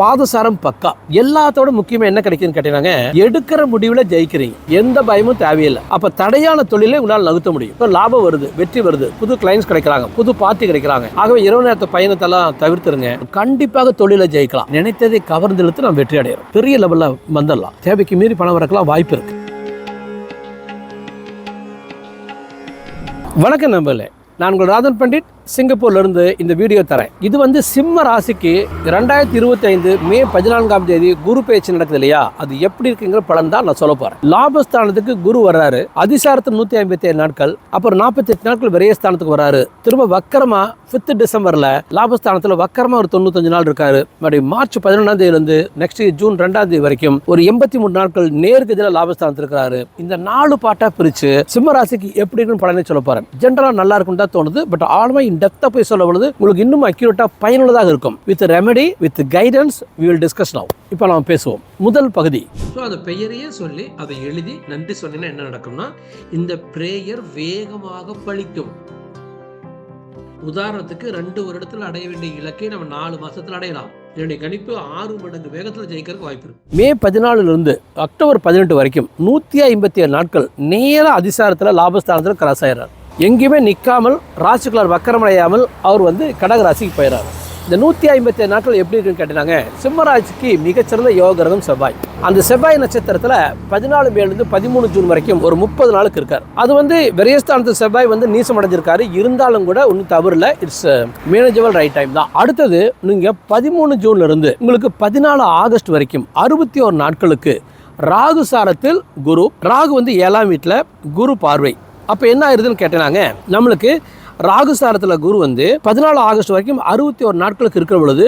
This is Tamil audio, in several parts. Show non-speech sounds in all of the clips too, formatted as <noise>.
பாதசாரம் பக்கா. எல்லாத்தோட முக்கியமா என்ன கிடைக்குதுன்னு கேட்டீங்கன்னா எடுக்கிற முடிவுல ஜெயிக்கிறீங்க. எந்த பயமும் தேவையில்லை. அப்ப தடையான தொழிலை உங்களால் நகர்த்த முடியும். இப்ப லாபம் வருது வெற்றி வருது. புது கிளைண்ட்ஸ் கிடைக்கிறாங்க புது பார்ட்டி கிடைக்கிறாங்க. ஆகவே இரவு நேரத்து பயணத்தெல்லாம் தவிர்த்துருங்க. கண்டிப்பாக தொழிலை ஜெயிக்கலாம். நினைத்ததை கவர்ந்து இழுத்து நம்ம வெற்றி அடையிறோம். பெரிய லெவல்ல வந்துடலாம். தேவைக்கு மீறி பணம் வரக்கலாம் வாய்ப்பு இருக்கு. வணக்கம் நம்பல நான் உங்கள் ராதன் பண்டிட். சிங்கப்பூர்லேருந்து இந்த வீடியோ தரேன். இது வந்து சிம்ம ராசிக்கு ரெண்டாயிரத்தி இருபத்தி ஐந்து மே பதினான்காம் தேதி குரு பேச்சு நடக்குது இல்லையா? அது எப்படி இருக்குங்கிற பலன் தான் நான் சொல்ல போறேன். லாபஸ்தானத்துக்கு குரு வர்றாரு. அதிசாரத்து நூத்தி ஐம்பத்தி ஏழு நாட்கள் அப்புறம் நாற்பத்தி எட்டு நாட்கள் விரயஸ்தானத்துக்கு வர்றாரு. திரும்ப வக்கரமா ஃபிஃப்த் டிசம்பர்ல லாபஸ்தானத்துல வக்கரமா ஒரு தொண்ணூத்தஞ்சு நாள் இருக்காரு. மறுபடியும் மார்ச் பதினொன்றாம் தேதியிலிருந்து நெக்ஸ்ட் ஜூன் ரெண்டாம் தேதி வரைக்கும் ஒரு எண்பத்தி மூணு நாட்கள் நேர்கதியில லாபஸ்தானத்தில் இருக்கிறாரு இந்த நாலு பாட்டா பிரிச்சு சிம்ம ராசிக்கு எப்படி இருக்குன்னு பலனை சொல்ல போறேன். ஜென்ரலா நல்லா இருக்கும்னு தான் தோணுது பட் ஆழ்மை இன் டெப்தா போய் சொல்ல பொழுது உங்களுக்கு இன்னும் அக்யூரேட்டா பயனுள்ளதாக இருக்கும். With remedy with guidance we will discuss now இப்போ நாம் பேசுவோம். முதல் பகுதி. ஸோ அந்த பெயரையே சொல்லி அதை எழுதி நன்றி சொன்னீங்கன்னா என்ன நடக்கும்னா இந்த பிரேயர் வேகமாக பழிக்கும். உதாரணத்துக்கு ரெண்டு வருடத்தில் அடைய வேண்டிய இலக்கை நம்ம நாலு மாசத்துல அடையலாம். என்னுடைய கணிப்பு ஆறு மடங்கு வேகத்தில் ஜெயிக்கிறதுக்கு வாய்ப்பு இருக்கு. மே பதினாலுல இருந்து அக்டோபர் பதினெட்டு வரைக்கும் நூத்தி ஐம்பத்தி ஏழு நாட்கள் நேர அதிசாரத்தில் லாபஸ்தானத்தில் கிராஸ் ஆயிடுறாரு. எங்கேயுமே நிற்காமல் ராசிக்குள்ளார் வக்கரமடையாமல் அவர் வந்து கடக ராசிக்கு போயிடுறாரு இந்த நூற்றி ஐம்பத்தி ஏழு நாட்கள் எப்படி இருக்குன்னு கேட்டினாங்க சிம்மராசிக்கு மிகச்சிறந்த யோகரதம் செவ்வாய். அந்த செவ்வாய் நட்சத்திரத்தில் பதினாலு மேலேருந்து பதிமூணு ஜூன் வரைக்கும் ஒரு முப்பது நாளுக்கு இருக்கார். அது வந்து விரயஸ்தானத்து செவ்வாய் வந்து நீசம் அடைஞ்சிருக்காரு இருந்தாலும் கூட ஒன்றும் தவறில் இட்ஸ் மேனேஜபிள் ரைட் டைம் தான். அடுத்தது நீங்கள் பதிமூணு ஜூன்ல இருந்து உங்களுக்கு பதினாலு ஆகஸ்ட் வரைக்கும் அறுபத்தி ஒரு நாட்களுக்கு ராகு சாரத்தில் குரு ராகு வந்து ஏழாம் வீட்டில் குரு பார்வை. அப்போ என்ன ஆயிருதுன்னு கேட்டேனாங்க நம்மளுக்கு ராகு சாரத்தில் குரு வந்து பதினாலு ஆகஸ்ட் வரைக்கும் அறுபத்தி ஒரு நாட்களுக்கு இருக்கிற பொழுது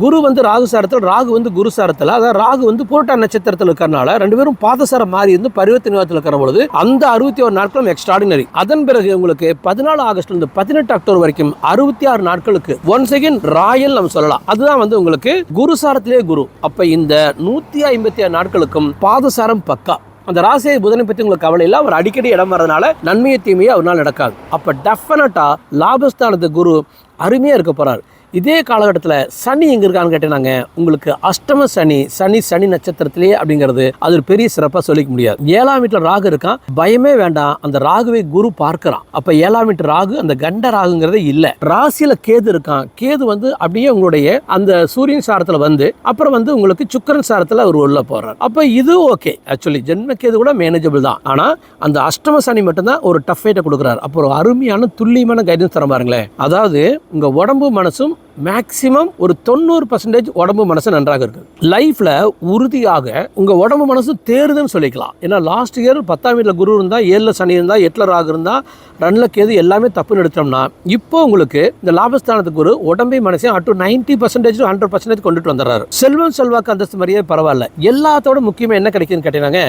குரு வந்து ராகு சாரத்தில் ராகு வந்து குருசாரத்தில் அதாவது ராகு வந்து புரட்டா நட்சத்திரத்தில் இருக்கிறனால ரெண்டு பேரும் பாதசாரம் மாறி இருந்து பரிவர்த்தனை யோகத்தில் இருக்கிற பொழுது அந்த அறுபத்தி ஒரு நாட்களும் எக்ஸ்ட்ராடினரி அதன் பிறகு உங்களுக்கு பதினாலு ஆகஸ்ட்லேருந்து பதினெட்டு அக்டோபர் வரைக்கும் அறுபத்தி ஆறு நாட்களுக்கு ஒன் செகண்ட் ராயல் நம்ம சொல்லலாம். அதுதான் வந்து உங்களுக்கு குருசாரத்திலே குரு. அப்போ இந்த நூற்றி ஐம்பத்தி ஆறு நாட்களுக்கும் பாதசாரம் பக்கா. அந்த ராசியை புதனை பற்றி உங்களுக்கு கவலை இல்லை. அவர் அடிக்கடி இடம் வரதுனால நன்மையை தீமையை அவரால் நடக்காது. அப்போ டெஃபினட்டாக லாபஸ்தானத்து குரு அருமையாக இருக்க போகிறார் இதே காலகட்டத்தில் சனி எங்கே இருக்கான்னு கேட்டேனாங்க உங்களுக்கு அஷ்டம சனி சனி சனி நட்சத்திரத்திலேயே அப்படிங்கிறது அது ஒரு பெரிய சிறப்பாக சொல்லிக்க முடியாது. ஏழாம் வீட்டில் ராகு இருக்கான் பயமே வேண்டாம் அந்த ராகுவை குரு பார்க்கிறான். அப்போ ஏழாம் வீட்டு ராகு அந்த கண்ட ராகுங்கிறதே இல்லை. ராசியில் கேது இருக்கான். கேது வந்து அப்படியே உங்களுடைய அந்த சூரியன் சாரத்தில் வந்து அப்புறம் வந்து உங்களுக்கு சுக்கரன் சாரத்தில் அவர் உள்ள போறார். அப்போ இது ஓகே. ஆக்சுவலி ஜென்ம கேது கூட மேனேஜபிள் தான். ஆனால் அந்த அஷ்டம சனி மட்டும்தான் ஒரு டஃப் ஃபைட்டை கொடுக்குறாரு. அப்போ ஒரு அருமையான துல்லியமான கைடன்ஸ் தர பாருங்களேன். அதாவது உங்கள் உடம்பு மனசும் மேக்சிமம் ஒரு தொண்ணூறு பர்சன்டேஜ் உடம்பு மனசு நன்றாக இருக்குது லைஃப்பில் உறுதியாக உங்கள் உடம்பு மனசு தேருதுன்னு சொல்லிக்கலாம். ஏன்னா லாஸ்ட் இயர் பத்தாம் வீட்டில் குரு இருந்தால் ஏழில் சனி இருந்தால் எட்டில் ராகு இருந்தால் ரன்னில் கேது எல்லாமே தப்புன்னு எடுத்தோம்னா இப்போ உங்களுக்கு இந்த லாபஸ்தானத்துக்கு குரு உடம்பை மனசையும் at to ninety percentage hundred percentage கொண்டுட்டு வந்துடுறாரு. செல்வம் செல்வாக்கு அந்தஸ்து மாதிரியே பரவாயில்ல. எல்லாத்தோட முக்கியமாக என்ன கிடைக்குதுன்னு கேட்டினாங்க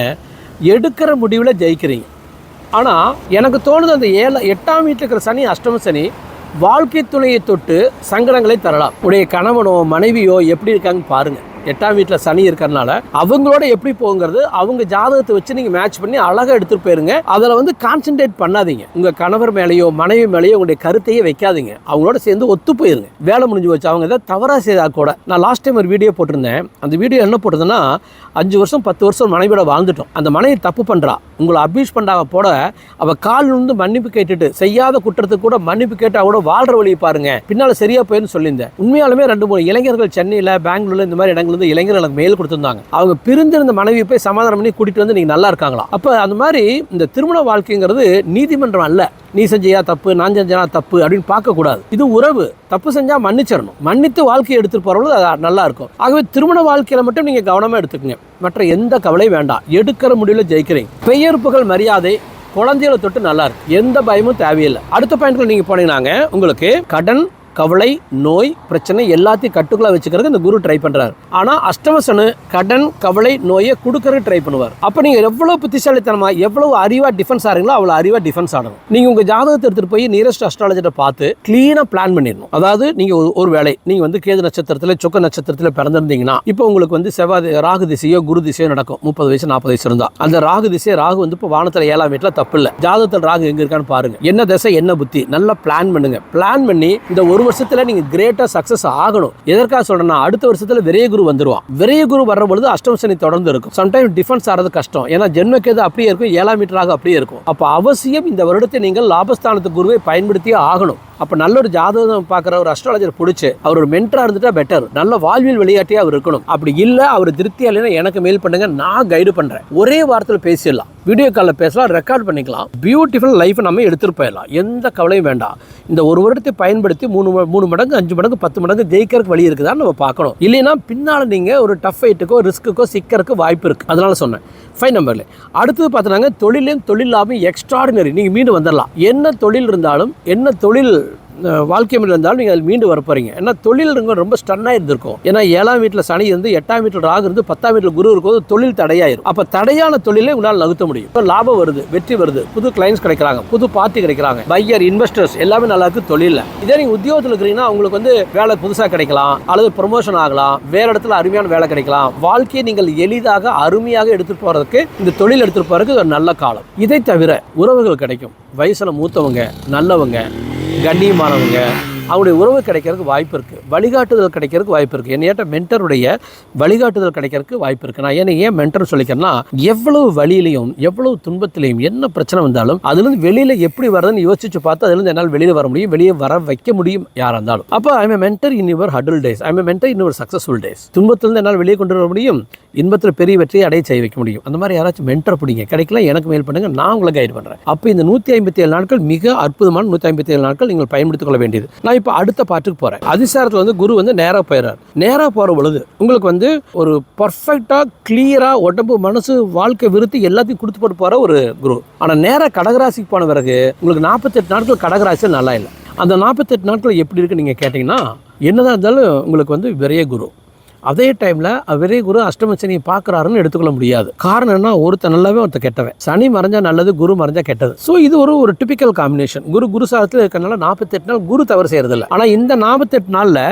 எடுக்கிற முடிவில் ஜெயிக்கிறீங்க. ஆனால் எனக்கு தோணுது அந்த ஏழை எட்டாம் வீட்டில் இருக்கிற சனி அஷ்டம சனி வாழ்க்கை துணையை தொட்டு சங்கடங்களை தரலாம். உடைய கணவனோ மனைவியோ எப்படி இருக்காங்கன்னு பாருங்க. எட்டாம் வீட்டில் சனி இருக்கிறனால அவங்களோட எப்படி போங்கிறது அவங்க ஜாதகத்தை வச்சு நீங்கள் மேட்ச் பண்ணி அழகாக எடுத்துகிட்டு போயிருங்க. அதில் வந்து கான்சென்ட்ரேட் பண்ணாதீங்க. உங்கள் கணவர் மேலேயோ மனைவி மேலேயோ உங்களுடைய கருத்தையே வைக்காதீங்க. அவங்களோட சேர்ந்து ஒத்து போயிருங்க. வேலை முடிஞ்சு வச்சு அவங்க இதை தவறாக செய்தா கூட. நான் லாஸ்ட் டைம் ஒரு வீடியோ போட்டிருந்தேன். அந்த வீடியோ என்ன போட்டதுன்னா அஞ்சு வருஷம் பத்து வருஷம் மனைவியோட வாழ்ந்துட்டோம். அந்த மனைவி தப்பு பண்ணுறா உங்களை அபியூஸ் பண்ணாக போட அவள் கால் வந்து மன்னிப்பு கேட்டுட்டு செய்யாத குற்றத்துக்கு கூட மன்னிப்பு கேட்டு கூட வாழ்ற வழியை பாருங்க. பின்னால் சரியா போயிருன்னு சொல்லியிருந்தேன். உண்மையாலுமே ரெண்டு மூணு இளைஞர்கள் சென்னையில் பெங்களூர்ல இந்த மாதிரி இடங்கள் இருந்து இளைஞர்கள் எனக்கு மெயில் கொடுத்துருந்தாங்க. அவங்க பிரிந்திருந்த மனைவி போய் சமாதானம் பண்ணி கூட்டிட்டு வந்து நீங்க நல்லா இருக்காங்களா அப்போ அந்த மாதிரி இந்த திருமண வாழ்க்கைங்கிறது நீதிமன்றம் அல்ல. நீ செஞ்சியா தப்பு நான் செஞ்சனா தப்பு அப்படின்னு பார்க்கக்கூடாது. இது உறவு. தப்பு செஞ்சால் மன்னிச்சிடணும். மன்னித்து வாழ்க்கையை எடுத்துகிட்டு போறது அது நல்லா இருக்கும். ஆகவே திருமண வாழ்க்கையில் மட்டும் நீங்கள் கவனமாக எடுத்துக்கங்க. மற்ற எந்த கவலையும் வேண்டாம். எடுக்கிற முடிவில் ஜெயிக்கிறீங்க. பெயர் புகழ் மரியாதை குழந்தைகளை தொட்டு நல்லா இருக்கு. எந்த பயமும் தேவையில்லை. அடுத்த பாயிண்ட்ல நீங்க போனீங்கன்னாங்க உங்களுக்கு கடன் கவலை நோய் பிரச்சனை எல்லாத்தையும் கட்டுக்குள்ள வச்சுக்கிறது இந்த குரு ட்ரை பண்றாரு. ஆனா அஷ்டமசனு கடன் கவலை நோயை கொடுக்கறது ட்ரை பண்ணுவார். அப்ப நீங்க எவ்வளவு புத்திசாலித்தனமா எவ்வளவு அறிவா டிஃபென்ஸ் ஆறீங்களோ அவ்வளவு அறிவா டிஃபென்ஸ் ஆகணும் நீங்க உங்க ஜாதகத்தை எடுத்துட்டு போய் நியரஸ்ட் அஸ்ட்ராலஜிட்ட பார்த்து கிளீனா பிளான் பண்ணிடணும். அதாவது நீங்க ஒரு- ஒரு வேலை நீங்க வந்து கேது நட்சத்திரத்துல சொக்க நட்சத்திரத்துல பிறந்திருந்தீங்கன்னா இப்போ உங்களுக்கு வந்து செவ்வாய் ராகு திசையோ குரு திசையோ நடக்கும். முப்பது வயசு நாற்பது வயசு இருந்தா. அந்த ராகு திசை ராகு வந்து இப்போ வானத்துல ஏழாம் வீட்டுல தப்பு இல்லை. ஜாதகத்தில் ராகு எங்க இருக்கான்னு பாருங்க. என்ன திசை என்ன புத்தி? நல்லா பிளான் பண்ணுங்க. பிளான் பண்ணி இந்த ஒரு வருஷத்துல நீங்க கிரேட்டா சக்சஸ் ஆகணும். எதற்காக சொல்றேன்னா அடுத்த வருஷத்துல விரைய குரு வந்துருவான். விரைய குரு வர்ற பொழுது அஷ்டம் சனி தொடர்ந்து இருக்கும். சம்டைம் டிஃபென்ஸ் ஆறது கஷ்டம். ஏன்னா ஜென்மக்கேது அப்படியே இருக்கும் ஏழாம் மீட்டராக அப்படியே இருக்கும். அப்போ அவசியம் இந்த வருடத்தை நீங்கள் லாபஸ்தானத்து குருவை பயன்படுத்தியே ஆகணும். அப்போ நல்ல ஒரு ஜாதகம் பார்க்குற ஒரு அஸ்ட்ராலஜர் பிடிச்சி அவர் ஒரு மென்டராக இருந்துட்டா பெட்டர் நல்ல வாழ்வியல் விளையாட்டியாக அவர் இருக்கணும். அப்படி இல்லை அவர் திருப்தியாக இல்லைன்னா எனக்கு மெயில் பண்ணுங்க நான் கைடு பண்ணுறேன் ஒரே வாரத்தில் பேசிடலாம். வீடியோ காலில் பேசலாம் ரெக்கார்ட் பண்ணிக்கலாம். பியூட்டிஃபுல் லைஃப் நம்ம எடுத்துகிட்டு போயிடலாம். எந்த கவலையும் வேண்டாம். இந்த ஒரு வருடத்தை பயன்படுத்தி மூணு மூணு மடங்கு அஞ்சு மடங்கு பத்து மடங்கு ஜெயிக்கிறதுக்கு வழி இருக்குதான்னு நம்ம பார்க்கணும். இல்லைன்னா பின்னால் நீங்கள் ஒரு டஃப் ஃபைட்டுக்கோ ரிஸ்க்குக்கோ சிக்கறதுக்கு வாய்ப்பு இருக்குது அதனால சொன்னேன். ஃபைன் நம்பர்ல அடுத்தது பார்த்தோன்னாங்க தொழிலையும் தொழில் லாபம் எக்ஸ்ட்ராடினரி நீங்கள் மீண்டும் வந்துடலாம். என்ன தொழில் இருந்தாலும் என்ன தொழில் வாழ்க்கை முறையில் இருந்தாலும் நீங்கள் அதில் மீண்டு வரப்போறீங்க. ஏன்னா தொழில் ரொம்ப ஸ்டன்னாக இருந்திருக்கும். ஏன்னா ஏழாம் வீட்டில் சனி இருந்து எட்டாம் வீட்டில் ராகு இருந்து பத்தாம் வீட்டில் குரு இருக்கும்போது தொழில் தடையாயிரும். அப்போ தடையான தொழிலை உங்களால் நகர்த்த முடியும். இப்போ லாபம் வருது வெற்றி வருது புது கிளைண்ட்ஸ் கிடைக்கிறாங்க புது பார்ட்டி கிடைக்கிறாங்க பையர் இன்வெஸ்டர்ஸ் எல்லாமே நல்லா இருக்கு தொழிலில். இதே நீங்கள் உத்தியோகத்தில் இருக்கிறீங்கன்னா உங்களுக்கு வந்து வேலை புதுசாக கிடைக்கலாம் அல்லது ப்ரொமோஷன் ஆகலாம் வேற இடத்துல அருமையான வேலை கிடைக்கலாம். வாழ்க்கையை நீங்கள் எளிதாக அருமையாக எடுத்துட்டு போறதுக்கு இந்த தொழில் எடுத்துட்டு போறதுக்கு ஒரு நல்ல காலம். இதை தவிர உறவுகள் கிடைக்கும். வயசில் மூத்தவங்க நல்லவங்க கண்ணியமானவங்க. அவங்களுடைய உறவு கிடைக்கிறதுக்கு வாய்ப்பு இருக்குது வழிகாட்டுதல் கிடைக்கிறதுக்கு வாய்ப்பு இருக்குது என்னையாட்ட மென்டருடைய வழிகாட்டுதல் கிடைக்கிறதுக்கு வாய்ப்பு இருக்குது நான் ஏன்னா ஏன் மென்டர் சொல்லிக்கிறேன்னா எவ்வளவு வழியிலையும் எவ்வளவு துன்பத்திலையும் என்ன பிரச்சனை வந்தாலும் அதுலேருந்து வெளியில் எப்படி வரதுன்னு யோசிச்சு பார்த்து அதுலேருந்து என்னால் வெளியில் வர முடியும் வெளியே வர வைக்க முடியும் யாராக இருந்தாலும். அப்போ I'm a mentor in your hurdle days I'm a mentor in your successful days துன்பத்திலேருந்து என்னால் வெளியே கொண்டு வர முடியும் இன்பத்தில் பெரிய வெற்றியை அடைய செய்ய வைக்க முடியும். அந்த மாதிரி யாராச்சும் மென்டர் பிடிங்க. கிடைக்கல எனக்கு மெயில் பண்ணுங்கள் நான் உங்களை கைடு பண்ணுறேன் அப்போ இந்த நூற்றி ஐம்பத்தி ஏழு நாட்கள் மிக அற்புதமான நூற்றி ஐம்பத்தி ஏழு நாட்கள் நீங்கள் பயன்படுத்திக் கொள்ள வேண்டியது. நான் இப்போ அடுத்த பாட்டுக்கு போகிறேன் அதிசாரத்தில் வந்து குரு வந்து நேராக போயிடுறார் நேராக போகிற பொழுது உங்களுக்கு வந்து ஒரு பர்ஃபெக்டாக கிளியராக உடம்பு மனசு வாழ்க்கை விருத்தி எல்லாத்தையும் கொடுத்து போட்டு போகிற ஒரு குரு. ஆனால் நேராக கடகராசிக்கு போன பிறகு உங்களுக்கு நாற்பத்தெட்டு நாட்கள் கடகராசி நல்லா இல்லை. அந்த நாற்பத்தெட்டு நாட்கள் எப்படி இருக்குன்னு நீங்கள் கேட்டிங்கன்னா என்னதான் இருந்தாலும் உங்களுக்கு வந்து விரைய குரு. அதே டைமில் அவரே குரு அஷ்டம சனியை பார்க்குறாருன்னு எடுத்துக்கொள்ள முடியாது. காரணம் என்ன ஒருத்தன் நல்லாவே ஒருத்தன் கெட்டவன். சனி மறைஞ்சா நல்லது குரு மறைஞ்சா கெட்டது. ஸோ இது ஒரு ஒரு டிபிக்கல் காம்பினேஷன் குரு குரு சாரத்தில் இருக்கிறனால நாற்பத்தெட்டு நாள் குரு தவறு செய்யறதில்ல. ஆனால் இந்த நாற்பத்தெட்டு நாளில்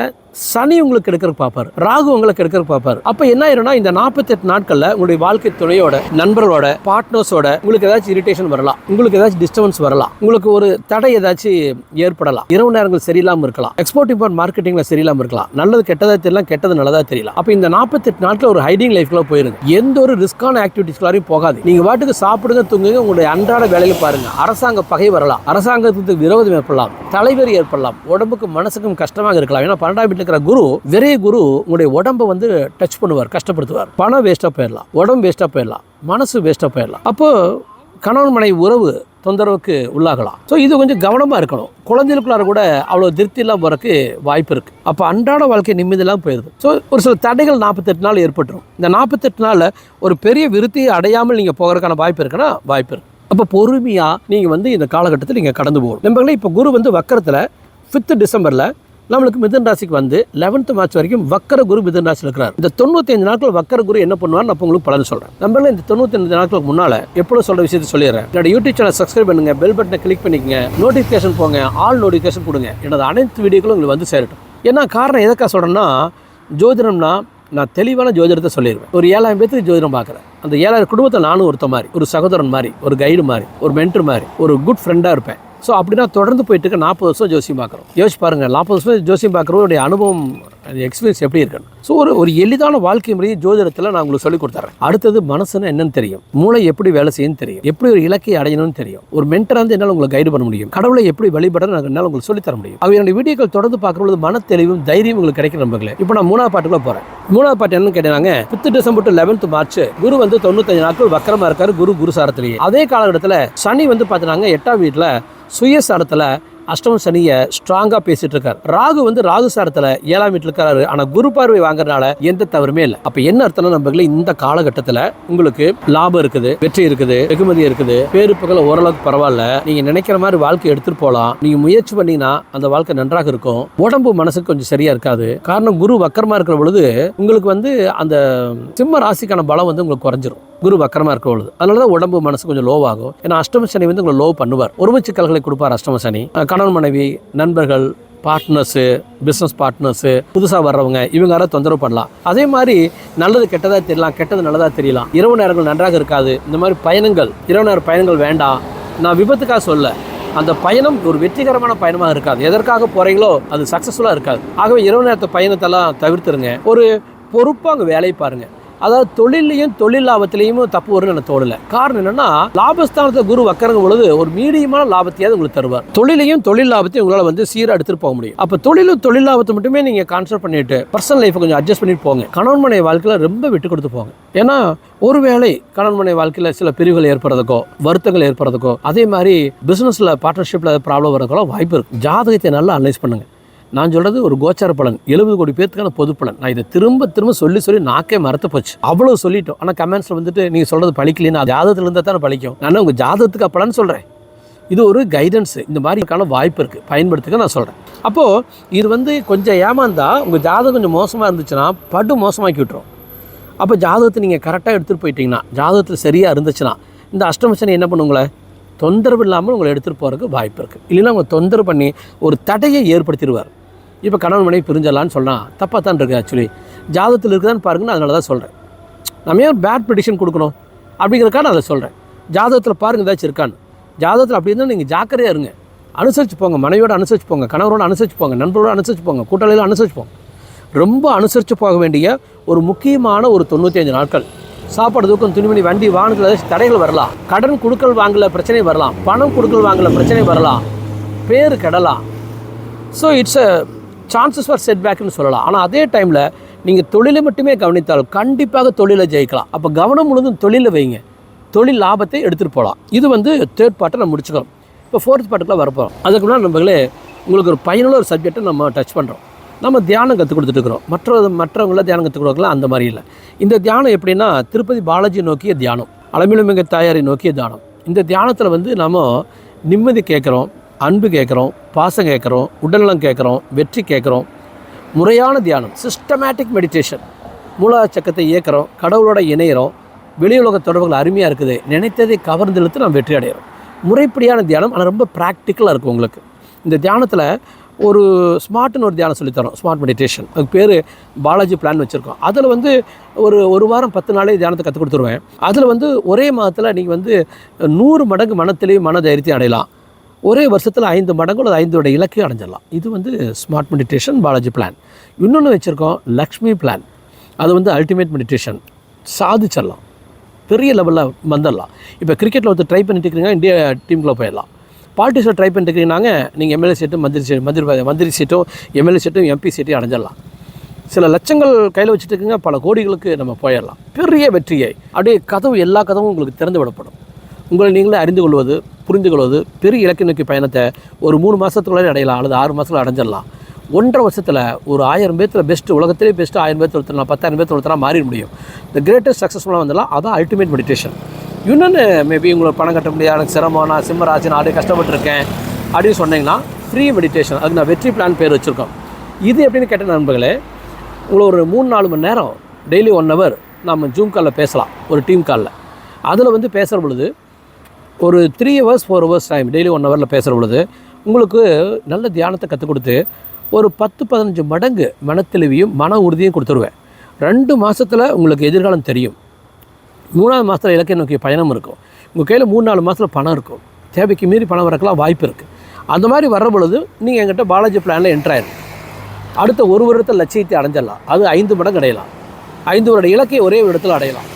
சனி உங்களுக்கு எடுக்கிறதுக்கு பார்ப்பார். ராகு உங்களுக்கு எடுக்கிறதுக்கு பார்ப்பார். அப்போ என்ன ஆயிரும்னா இந்த நாற்பத்தெட்டு நாட்களில் உங்களுடைய வாழ்க்கை துணையோட நண்பர்களோட பார்ட்னர்ஸோட உங்களுக்கு ஏதாச்சும் இரிட்டேஷன் வரலாம். உங்களுக்கு ஏதாச்சும் டிஸ்டர்பன்ஸ் வரலாம். உங்களுக்கு ஒரு தடை ஏதாச்சும் ஏற்படலாம். இரவு நேரங்கள் சரியில்லாமல் இருக்கலாம். எக்ஸ்போர்ட் இம்போர்ட் மார்க்கெட்டிங்கில் சரியில்லாமல் இருக்கலாம். நல்லது கெட்டதா தெரியலாம் கெட்டது நல்லதா தெரியலாம். அப்போ இந்த நாற்பத்தெட்டு நாட்கள் ஒரு ஹைடிங் லைஃப்ல போயிருங்க எந்த ஒரு ரிஸ்கான ஆக்டிவிட்டிஸ்குள்ளாரையும் போகாது. நீங்க பாட்டுக்கு சாப்பிடுங்க தூங்குங்க உங்களுடைய அன்றாட வேலையில பாருங்க. அரசாங்க பகை வரலாம். அரசாங்கத்துக்கு விரோதம் ஏற்படலாம். தலைவர் ஏற்படலாம். உடம்புக்கு மனசுக்கும் கஷ்டமாக இருக்கலாம். ஏன்னா பன்னெண்டாம் வீட்டில் இருக்கிற குரு விரைய குரு உங்களுடைய உடம்பை வந்து டச் பண்ணுவார் கஷ்டப்படுத்துவார். பணம் வேஸ்ட்டாக போயிடலாம். உடம்பு வேஸ்ட்டாக போயிடலாம். மனசு வேஸ்ட்டாக போயிடலாம். அப்போது கணவன் மனைவி உறவு தொந்தரவுக்கு உள்ளாகலாம். ஸோ இது கொஞ்சம் கவனமாக இருக்கணும். குழந்தைகளுக்குள்ளார கூட அவ்வளோ திருப்தி இல்லாமல் வாய்ப்பு இருக்குது அப்போ அன்றாட வாழ்க்கை நிம்மதியெல்லாம் போயிடுது ஸோ ஒரு சில தடைகள் நாற்பத்தெட்டு நாள் ஏற்பட்டுரும். இந்த நாற்பத்தெட்டு நாளில் ஒரு பெரிய விருத்தியை அடையாமல் நீங்கள் போகிறதுக்கான வாய்ப்பு இருக்குன்னா வாய்ப்பு இருக்குது அப்போ பொறுமையாக நீங்கள் வந்து இந்த காலகட்டத்தில் நீங்கள் கடந்து போகணும். நம்பர்களே இப்போ குரு வந்து வக்கரத்தில் ஃபிஃப்த்து டிசம்பரில் நம்மளுக்கு மிதன் ராசிக்கு வந்து 11th மார்ச் வரைக்கும் வக்கர குரு மிதன் ராசியில் இருக்கிறார். இந்த தொண்ணூத்தஞ்சு நாட்கள் வக்கர குரு என்ன பண்ணுவார் நான் உங்களுக்கு பலன் சொல்றேன். நம்ம இந்த தொண்ணூத்தஞ்சு நாட்களுக்கு முன்னால எப்பொழுது சொல்ற விஷயத்தை சொல்லிடுறேன். என்னோட யூடியூப் சேனல் சப்ஸ்கிரைப் பண்ணுங்க பெல் பட்டனை கிளிக் பண்ணிக்கங்க நோட்டிஃபிகேஷன் போங்க ஆல் நோட்டிஃபிகேஷன் கொடுங்க எனது அனைத்து வீடியோக்களும் உங்களுக்கு வந்து சேரட்டும். ஏன்னா காரணம் எதுக்காக சொல்றேன்னா ஜோதிடம்னா நான் தெளிவான ஜோதிடத்தை சொல்லிடுவேன். ஒரு ஏழாயிரம் பேத்துக்கு ஜோதிடம் பார்க்குறேன். அந்த ஏழாயிரம் குடும்பத்தை நானும் ஒருத்த மாதிரி ஒரு சகோதரன் மாதிரி ஒரு கைடு மாதிரி ஒரு மென்டர் மாதிரி ஒரு குட் ஃப்ரெண்டாக இருப்பேன். ஸோ அப்படின்னா தொடர்ந்து போயிட்டு இருக்க நாற்பது வருஷம் ஜோசியம் பார்க்குறோம். யோசிச்சு பாருங்கள் நாற்பது வருஷம் ஜோசியம் பார்க்குறவருடைய அனுபவம் அது எக்ஸ்பீரியன்ஸ் எப்படி இருக்குன்னு. ஸோ ஒரு ஒரு எளிதான வாழ்க்கை முறையை ஜோதிடத்தில் நான் உங்களுக்கு சொல்லிக் கொடுத்துறேன். அடுத்தது மனசுன்னு என்னன்னு தெரியும். மூளை எப்படி வேலை செய்யணும்னு தெரியும். எப்படி ஒரு இலக்கை அடையணும்னு தெரியும். ஒரு மென்டராக வந்து என்னால் உங்களுக்கு கைடு பண்ண முடியும். கடவுளை எப்படி வழிபட நான் என்னால் உங்களுக்கு சொல்லித்தர முடியும். அவ என்னுடைய வீடியோக்கள் தொடர்ந்து பார்க்கும்போது மன தெளிவும் தைரியம் உங்களுக்கு கிடைக்கிற நம்பர்களே இப்போ நான் மூணாவது பாட்டுக்குள்ள போகிறேன் மூணாவது பாட்டு என்னன்னு கேட்டாங்க fifth December to eleventh March Guru வந்து தொண்ணூத்தஞ்சு நாட்கள் வக்கரமாக இருக்காரு குரு குருசாரத்திலேயே. அதே காலகட்டத்தில் சனி வந்து பார்த்தீங்கன்னா எட்டாம் வீட்டில் சுயசாரத்தில் அஷ்டம சனியை ஸ்ட்ராங்காக பேசிட்டு இருக்காரு ராகு வந்து ராகு சாரத்தில் ஏழாம் வீட்டில் இருக்காரு. ஆனால் குரு பார்வை வாங்குறதுனால எந்த தவறுமே இல்லை. அப்போ என்ன அர்த்தம்னா நம்மளே இந்த காலகட்டத்தில் உங்களுக்கு லாபம் இருக்குது வெற்றி இருக்குது வெகுமதி இருக்குது. பேரு ஓரளவுக்கு பரவாயில்ல. நீங்க நினைக்கிற மாதிரி வாழ்க்கை எடுத்துட்டு போகலாம் நீங்க முயற்சி பண்ணீங்கன்னா அந்த வாழ்க்கை நன்றாக இருக்கும். உடம்பு மனசுக்கு கொஞ்சம் சரியா இருக்காது. காரணம் குரு வக்கரமா இருக்கிற பொழுது உங்களுக்கு வந்து அந்த சிம்ம ராசிக்கான பலம் வந்து உங்களுக்கு குறைஞ்சிரும். குரு வக்கரமா இருக்கிற பொழுது. அதனால தான் உடம்பு மனசு கொஞ்சம் லோவாகும் ஏன்னா அஷ்டம சனி வந்து உங்களை லோ பண்ணுவார். ஒருமிச்சு கல்களை கொடுப்பார் அஷ்டம சனி. கணவன் மனைவி நண்பர்கள் பார்ட்னர்ஸு பிஸ்னஸ் பார்ட்னர்ஸு புதுசாக வர்றவங்க இவங்க யாராவது தொந்தரவு பண்ணலாம். அதே மாதிரி நல்லது கெட்டதாக தெரியலாம் கெட்டது நல்லதாக தெரியலாம். இரவு நேரங்கள் நன்றாக இருக்காது. இந்த மாதிரி பயணங்கள் இரவு நேர பயணங்கள் வேண்டாம். நான் விபத்துக்காக சொல்ல அந்த பயணம் ஒரு வெற்றிகரமான பயணமாக இருக்காது. எதற்காக போகிறீங்களோ அது சக்ஸஸ்ஃபுல்லாக இருக்காது. ஆகவே இரவு நேரத்து பயணத்தெல்லாம் தவிர்த்துருங்க. ஒரு பொறுப்பாக அங்கே வேலையை பாருங்கள் அதாவது தொழிலையும் தொழில் லாபத்திலையும் தப்பு வரும்னு எனக்கு தோணல. காரணம் என்னன்னா லாபஸ்தானத்தை குரு வக்கரங்க பொழுது ஒரு மீடியமான லாபத்தையாவது உங்களுக்கு தருவார். தொழிலையும் தொழில் லாபத்தையும் உங்களால் வந்து சீராக எடுத்துட்டு போக முடியும். அப்போ தொழிலும் தொழில் லாபத்தை மட்டுமே நீங்கள் கான்சன்ட்ரேட் பண்ணிட்டு பர்சனல் லைஃப்பை கொஞ்சம் அட்ஜஸ்ட் பண்ணிட்டு போங்க. கணவன் மனை வாழ்க்கையில் ரொம்ப விட்டு கொடுத்து போங்க. ஏன்னா ஒருவேளை கணவன் மனை வாழ்க்கையில் சில பிரிவுகள் ஏற்படுறதுக்கோ வருத்தங்கள் ஏற்படுறதுக்கோ அதே மாதிரி பிசினஸ்ல பார்ட்னர்ஷிப்பில் ப்ராப்ளம் வரதுக்கோ வாய்ப்பு இருக்கு. ஜாதகத்தை நல்லா அனலைஸ் பண்ணுங்க. நான் சொல்கிறது ஒரு கோச்சார பலன். எழுபது கோடி பேர்த்துக்கான பொதுப்பலன். நான் இதை திரும்ப திரும்ப சொல்லி சொல்லி நாக்கே மறத்து போச்சு. அவ்வளோ சொல்லிட்டோம். ஆனால் கமெண்ட்ஸில் வந்துட்டு நீங்கள் சொல்கிறது பழிக்கலைன்னு அது இருந்தால் தானே பழிக்கும். நான் உங்கள் ஜாதகத்துக்கு பலன் சொல்கிறேன் இது ஒரு கைடன்ஸு இந்த மாதிரிக்கான வாய்ப்பு இருக்குது பயன்படுத்துக்க நான் சொல்கிறேன் அப்போது இது வந்து கொஞ்சம் ஏமாந்தா உங்கள் ஜாதகம் கொஞ்சம் மோசமாக இருந்துச்சுன்னா படு மோசமாக்கி விட்டுரும். அப்போ ஜாதகத்தை நீங்கள் கரெக்டாக எடுத்துகிட்டு போயிட்டீங்கன்னா ஜாதகத்தில் சரியாக இருந்துச்சுன்னா இந்த அஷ்டமசனை என்ன பண்ணுங்களே? தொந்தரவு இல்லாமல் உங்களை எடுத்துகிட்டு போகிறதுக்கு வாய்ப்பு இருக்குது இல்லைன்னா உங்கள் தொந்தரவு பண்ணி ஒரு தடையை ஏற்படுத்திடுவார். இப்போ கணவன் மனைவி பிரிஞ்சிடலான்னு சொன்னால் தப்பாக தான் இருக்குது ஆக்சுவலி ஜாதகத்தில் இருக்குதான்னு பாருங்கன்னு அதனால தான் சொல்கிறேன் நம்ம ஏன் பேட் ப்ரெடிஷன் கொடுக்கணும்? அப்படிங்கிறக்கான நான் அதை சொல்கிறேன் ஜாதகத்தில் பாருங்கள் ஏதாச்சும் இருக்கான்னு. ஜாதகத்தில் அப்படி இருந்தால் நீங்கள் ஜாக்கிரதையாக இருங்க. அனுசரித்து போங்க. மனைவியோட அனுசரித்து போங்க. கணவரோட அனுசரித்து போங்க. நண்பரோட அனுசரித்து போங்க. கூட்டாளியில் அனுசரித்து போங்க. ரொம்ப அனுசரித்து போக வேண்டிய ஒரு முக்கியமான ஒரு தொண்ணூற்றி அஞ்சு நாட்கள். சாப்பாடு தூக்கம் துணிமணி வண்டி வாகனத்தில் ஏதாச்சும் தடைகள் வரலாம். கடன் கொடுக்கல் வாங்கல பிரச்சனை வரலாம். பணம் கொடுக்கல் வாங்கல பிரச்சனை வரலாம். பேர் கெடலாம். So it's a chances for செட்பேக்னு சொல்லலாம். ஆனால் அதே டைமில் நீங்கள் தொழிலை மட்டுமே கவனித்தால் கண்டிப்பாக தொழிலை ஜெயிக்கலாம். அப்போ கவனம் முழுதும் தொழிலில் வைங்க. தொழில் லாபத்தை எடுத்துகிட்டு போகலாம் இது வந்து தேர்ட் பார்ட்டை நம்ம முடிச்சுக்கிறோம். இப்போ ஃபோர்த் பார்ட்டுக்குள்ள வரப்போகிறோம் அதுக்கு முன்னாடி நம்மளே உங்களுக்கு ஒரு பயனுள்ள ஒரு சப்ஜெக்ட்டை நம்ம டச் பண்ணுறோம் நம்ம தியானம் கற்றுக் கொடுத்துட்டு இருக்கிறோம். மற்ற மற்றவங்கள தியானம் கற்றுக் கொடுக்கலாம் அந்த மாதிரி இல்லை. இந்த தியானம் எப்படின்னா திருப்பதி பாலாஜி நோக்கிய தியானம். அலமிலுமிங்க தாயாரை நோக்கிய தியானம். இந்த தியானத்தில் வந்து நம்ம நிம்மதி கேட்குறோம். அன்பு கேட்குறோம் பாசம் கேட்குறோம் உடல்நலம் கேட்குறோம் வெற்றி கேட்குறோம். முறையான தியானம் சிஸ்டமேட்டிக் மெடிடேஷன் மூலாச்சக்கத்தை இயக்கிறோம் கடவுளோட இணையிறோம். வெளியுலக தொடர்புகள் அருமையாக இருக்குது. நினைத்ததை கவர்ந்தெழுத்து நாம் வெற்றி அடைகிறோம் முறைப்படியான தியானம் ஆனால் ரொம்ப ப்ராக்டிக்கலாக இருக்கும் உங்களுக்கு. இந்த தியானத்தில் ஒரு ஸ்மார்ட்னு ஒரு தியானம் சொல்லித்தரோம் ஸ்மார்ட் மெடிடேஷன் அதுக்கு பேர் பாலாஜி பிளான் வச்சுருக்கோம். அதில் வந்து ஒரு ஒரு வாரம் பத்து நாளே தியானத்தை கற்றுக் கொடுத்துருவேன். அதில் வந்து ஒரே மாதத்தில் நீங்கள் வந்து நூறு மடங்கு மனத்திலையும் மன தைரியத்தையும் அடையலாம். ஒரே வருஷத்தில் ஐந்து மடங்கு அல்லது ஐந்தோட இலக்கை அடைஞ்சிடலாம். இது வந்து ஸ்மார்ட் மெடிடேஷன் பாலாஜி பிளான் இன்னொன்று வச்சுருக்கோம் லக்ஷ்மி பிளான் அது வந்து அல்டிமேட் மெடிடேஷன் சாதிச்சிடலாம். பெரிய லெவலில் வந்துடலாம். இப்போ கிரிக்கெட்டில் ஒருத்தர் ட்ரை பண்ணிட்டு இருக்கிறீங்கன்னா இந்தியா டீமுக்குள்ளே போயிடலாம். பாலிட்டிக்ஸில் ட்ரை பண்ணிட்டு இருக்கிறீங்கன்னாங்க நீங்கள் எம்எல்ஏ சீட்டும் மந்திரி சீட் மந்திரி மந்திரி சீட்டும் எம்எல்ஏ சீட்டும் எம்பி சீட்டையும் அடைஞ்சிடலாம். சில லட்சங்கள் கையில் வச்சுட்டு இருக்குங்க பல கோடிகளுக்கு நம்ம போயிடலாம். பெரிய வெற்றியை. அப்படியே கதவு எல்லா கதவும் உங்களுக்கு திறந்து விடப்படும். உங்களை நீங்களே அறிந்து கொள்வது புரிந்து கொள்வது பெரிய இலக்கு நோக்கி பயணத்தை ஒரு மூணு மாதத்துக்குள்ளே அடையலாம் அல்லது ஆறு மாதத்தில் அடைஞ்சிடலாம். ஒன்றரை வருஷத்தில் ஒரு ஆயிரம் பேர்த்தில் பெஸ்ட்டு உலகத்திலே பெஸ்ட்டு ஆயிரம் பேர் ஒருத்தரலாம் பத்தாயிரம் பேர் ஒருத்தராக மாறிட முடியும். இந்த கிரேட்டஸ்ட் சக்ஸஸ்ஃபுல்லாக வந்தலாம் அதான் அல்டிமேட் மெடிடேஷன் இன்னொன்று மேபி உங்களுக்கு பணம் கட்ட முடியாது எனக்கு சிரமம் நான் சிம்மராசி நான் அப்படியே கஷ்டப்பட்டுருக்கேன் அப்படின்னு சொன்னீங்கன்னா ஃப்ரீ மெடிடேஷன் அதுக்கு நான் வெற்றி பிளான் பேர் வச்சுருக்கோம். இது எப்படின்னு கேட்ட நண்பர்களே உங்களை ஒரு மூணு நாலு மணி நேரம் டெய்லி ஒன் ஹவர் நம்ம ஜூம் காலில் பேசலாம் ஒரு டீம் காலில் அதில் வந்து பேசுகிற பொழுது ஒரு three hours four hours time daily one ஹவரில் பேசுகிற பொழுது உங்களுக்கு நல்ல தியானத்தை கற்றுக் கொடுத்து ஒரு பத்து பதினஞ்சு மடங்கு மனத்தெளிவையும் மன உறுதியும் கொடுத்துருவேன். ரெண்டு மாதத்தில் உங்களுக்கு எதிர்காலம் தெரியும். மூணாவது மாதத்தில் இலக்கை நோக்கிய பயணம் இருக்கும். உங்கள் கையில் மூணு நாலு மாதத்தில் பணம் இருக்கும். தேவைக்கு மீறி பணம் வரக்கலாம் வாய்ப்பு இருக்குது அந்த மாதிரி வர்ற பொழுது நீங்கள் எங்கிட்ட பாலாஜி பிளானில் என்ட்ராயிரு அடுத்த ஒரு வருடத்தில் லட்சியத்தை அடைஞ்சிடலாம். அது ஐந்து மடங்கு அடையலாம். ஐந்து வருட இலக்கை ஒரே ஒரு இடத்துல அடையலாம்.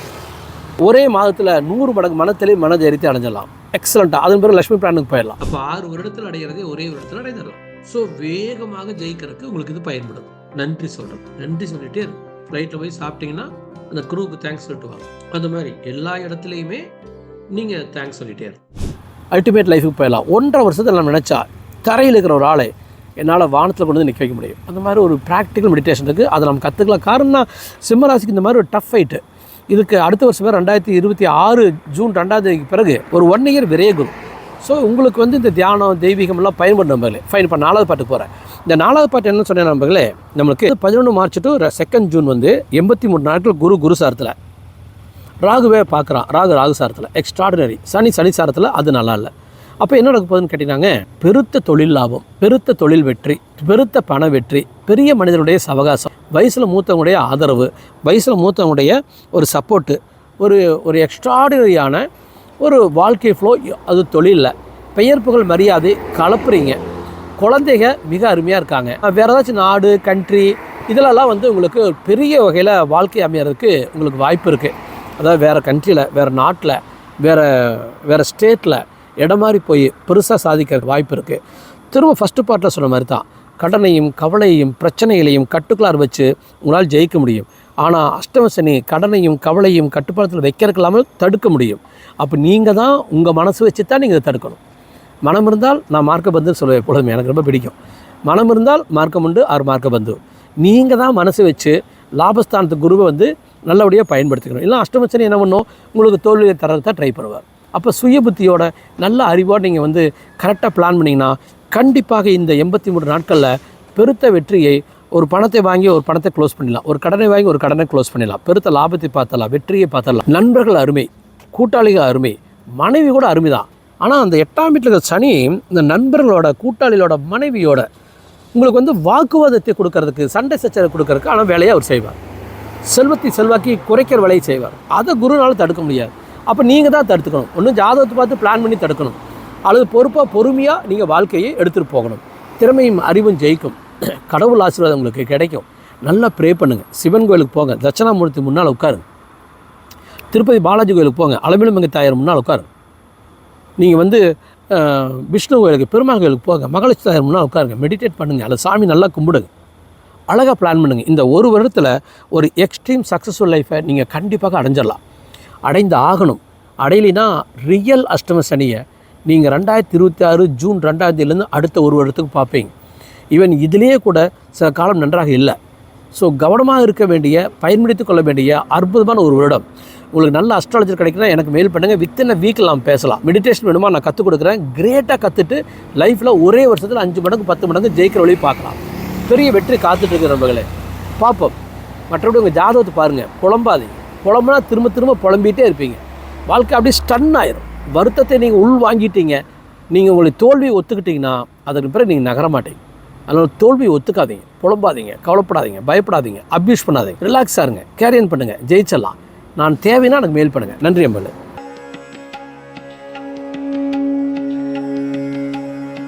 ஒரே மாதத்தில் நூறு மடங்கு மனத்திலே மன தைரியத்தை அடைஞ்சிடலாம் எக்ஸலண்ட்டாக அதன் பிறகு லட்சுமி பிளானுக்கு போயிடலாம். அப்போ ஆறு வருடத்தில் அடைகிறதே ஒரே வருடத்தில் அடைஞ்சிடலாம் ஸோ வேகமாக ஜெயிக்கிறதுக்கு உங்களுக்கு இது பயன்படும். நன்றி சொல்கிறேன் நன்றி சொல்லிட்டே ஃப்ளைட்டில் போய் சாப்பிட்டீங்கன்னா அந்த குரூவுக்கு தேங்க்ஸ் சொல்லிட்டு வாங்க அந்த மாதிரி எல்லா இடத்துலையுமே நீங்கள் தேங்க்ஸ் சொல்லிட்டே அல்டிமேட் லைஃபுக்கு போயிடலாம். ஒன்றரை வருஷத்தில் நம்ம நினச்சா தரையில் இருக்கிற ஒரு ஆளை என்னால் வானத்தில் கொண்டு வந்து நிற்க வைக்க முடியும். அந்த மாதிரி ஒரு ப்ராக்டிக்கல் மெடிடேஷன் இருக்குது அதை நம்ம கற்றுக்கலாம் காரணம்னா சிம்மராசிக்கு இந்த மாதிரி ஒரு டஃப் ஃபைட்டு இதுக்கு அடுத்த வருஷமே ரெண்டாயிரத்தி இருபத்தி ஆறு ஜூன் ரெண்டாம் தேதிக்கு பிறகு ஒரு ஒன் இயர் விரைய குரு ஸோ உங்களுக்கு வந்து இந்த தியானம் தெய்வீகம்லாம் பயன்படும் நம்பர்களே ஃபைன் இப்போ நாலாவது பாட்டுக்கு போகிறேன் இந்த நாலாவது பாட்டு என்ன சொன்னேன் நம்பர்களே நம்மளுக்கு பதினொன்று மார்ச் டு செகண்ட் ஜூன் வந்து எண்பத்தி மூணு நாட்கள் குரு குரு சாரத்தில். ராகுவே பார்க்குறான். ராகு ராகு சாரத்தில். எக்ஸ்ட்ராடினரி சனி சனி சாரத்தில் அது நல்லா இல்லை. அப்போ என்ன நடக்க போகுதுன்னு கேட்டிங்கன்னாங்க? பெருத்த தொழில் லாபம் பெருத்த தொழில் வெற்றி பெருத்த பண வெற்றி பெரிய மனிதனுடைய சவகாசம் வயசில் மூத்தவங்களுடைய ஆதரவு வயசில் மூத்தவங்களுடைய ஒரு சப்போர்ட்டு ஒரு ஒரு எக்ஸ்ட்ராடினரியான ஒரு வாழ்க்கை ஃப்ளோ அது தொழிலில். பெயர் புகழ் மரியாதை கலப்புறீங்க. குழந்தைங்க மிக அருமையாக இருக்காங்க. வேறு ஏதாச்சும் நாடு கண்ட்ரி இதிலெல்லாம் வந்து உங்களுக்கு பெரிய வகையில் வாழ்க்கை அமையறதுக்கு உங்களுக்கு வாய்ப்பு இருக்குது அதாவது வேறு கண்ட்ரியில் வேறு நாட்டில் வேறு வேறு ஸ்டேட்டில் இடம் மாறி போய் பெருசாக சாதிக்க வாய்ப்பு இருக்குது திரும்ப ஃபஸ்ட்டு பார்ட்டில் சொன்ன மாதிரி தான் கடனையும் கவலையையும் பிரச்சனைகளையும் கட்டுக்குள்ளார் வச்சு உங்களால் ஜெயிக்க முடியும். ஆனால் அஷ்டமசனி கடனையும் கவலையும் கட்டுப்பாடத்தில் வைக்கிறதுக்கு இல்லாமல் தடுக்க முடியும். அப்போ நீங்கள் தான் உங்கள் மனசு வச்சு தான் நீங்கள் இதை தடுக்கணும். மனம் இருந்தால் நான் மார்க்க பந்து சொல்லுவேன் எப்பொழுதுமே எனக்கு ரொம்ப பிடிக்கும். மனம் இருந்தால் மார்க்கம் உண்டு ஆறு மார்க்க பந்து. நீங்கள் தான் மனசு வச்சு லாபஸ்தானத்து குருவை வந்து நல்லபடியாக பயன்படுத்திக்கணும். இல்லை அஷ்டமச்சனி என்ன பண்ணும்? உங்களுக்கு தோல்வியை தரதான் தான் ட்ரை பண்ணுவார். அப்போ சுய புத்தியோட நல்ல அறிவோடு நீங்கள் வந்து கரெக்டாக பிளான் பண்ணிங்கன்னா கண்டிப்பாக இந்த எண்பத்தி மூணு நாட்களில் பெருத்த வெற்றியை ஒரு பணத்தை வாங்கி ஒரு பணத்தை க்ளோஸ் பண்ணிடலாம். ஒரு கடனை வாங்கி ஒரு கடனை க்ளோஸ் பண்ணிடலாம். பெருத்த லாபத்தை பார்த்தலாம் வெற்றியை பார்த்தலாம் நண்பர்கள் அருமை கூட்டாளிகள் அருமை மனைவி கூட அருமை தான். ஆனால் அந்த எட்டாம் வீட்டில் இருக்கிற சனி இந்த நண்பர்களோட கூட்டாளிகளோட மனைவியோட உங்களுக்கு வந்து வாக்குவாதத்தை கொடுக்கறதுக்கு சண்டை சச்சரவு கொடுக்கறதுக்கு ஆனால் வேலையை அவர் செய்வார். செல்வத்தை செல்வாக்கி குறைக்கிற வேலையை செய்வார். அதை குருனால தடுக்க முடியாது. அப்போ நீங்கள் தான் தடுத்துக்கணும். ஒன்றும் ஜாதகத்தை பார்த்து பிளான் பண்ணி தடுக்கணும். அல்லது பொறுப்பாக பொறுமையாக நீங்கள் வாழ்க்கையை எடுத்துகிட்டு போகணும். திறமையும் அறிவும் ஜெயிக்கும். <clears throat> கடவுள் ஆசீர்வாதம் உங்களுக்கு கிடைக்கும். நல்லா ப்ரே பண்ணுங்கள் சிவன் கோயிலுக்கு போங்க. தட்சணாமூர்த்தி முன்னால் உட்காருங்க. திருப்பதி பாலாஜி கோயிலுக்கு போங்க. அலமிலுமங்க தாயார் முன்னால் உட்காருங்க. நீங்கள் வந்து விஷ்ணு கோயிலுக்கு பெருமாள் கோயிலுக்கு போங்க. மகளிர் தாயார் முன்னால் உட்காருங்க. மெடிடேட் பண்ணுங்கள் அல்ல சாமி நல்லா கும்பிடுங்க. அழகாக பிளான் பண்ணுங்கள் இந்த ஒரு வருடத்தில் ஒரு எக்ஸ்ட்ரீம் சக்ஸஸ்ஃபுல் லைஃப்பை நீங்கள் கண்டிப்பாக அடைஞ்சிடலாம். அடைந்து ஆகணும் அடையலினா ரியல் அஷ்டம சனியை நீங்கள் ரெண்டாயிரத்தி இருபத்தி ஆறு ஜூன் ரெண்டாயிரத்திலேருந்து அடுத்த ஒரு வருடத்துக்கு பார்ப்பீங்க. ஈவன் இதிலேயே கூட சில காலம் நன்றாக இல்லை. ஸோ கவனமாக இருக்க வேண்டிய பயன்படுத்தி கொள்ள வேண்டிய அற்புதமான ஒரு வருடம். உங்களுக்கு நல்ல அஸ்ட்ராலஜர் கிடைக்குன்னா எனக்கு மெயில் பண்ணுங்கள் வித்தின் வீக்கில் நாம் பேசலாம். மெடிடேஷன் வேணுமா? நான் கற்றுக் கொடுக்குறேன். கிரேட்டாக கற்றுட்டு லைஃப்பில் ஒரே வருஷத்தில் அஞ்சு மடங்கு பத்து மடங்கு ஜெயிக்கிற வழி பார்க்கலாம். பெரிய வெற்றி காத்துட்ருக்கு நம்பர்களே பார்ப்போம். மற்றபடி உங்கள் ஜாதகத்தை பாருங்கள் குழம்பாதீங்க. புலம்புனா திரும்ப திரும்ப புலம்பிகிட்டே இருப்பீங்க. வாழ்க்கை அப்படியே ஸ்டன் ஆயிரும். வருத்தத்தை நீங்கள் உள் வாங்கிட்டீங்க. நீங்கள் உங்களை தோல்வியை ஒத்துக்கிட்டிங்கன்னா அதுக்கு பிறகு நீங்கள் நகர மாட்டீங்க. அதனால் தோல்வியை ஒத்துக்காதீங்க. புலம்பாதீங்க. கவலைப்படாதீங்க. பயப்படாதீங்க. அப்யூஸ் பண்ணாதீங்க. ரிலாக்ஸாக இருங்க. கேரியன் பண்ணுங்கள் ஜெயிச்சிடலாம். நான் தேவைன்னா எனக்கு மெயில் பண்ணுங்கள் நன்றி அம்பலு.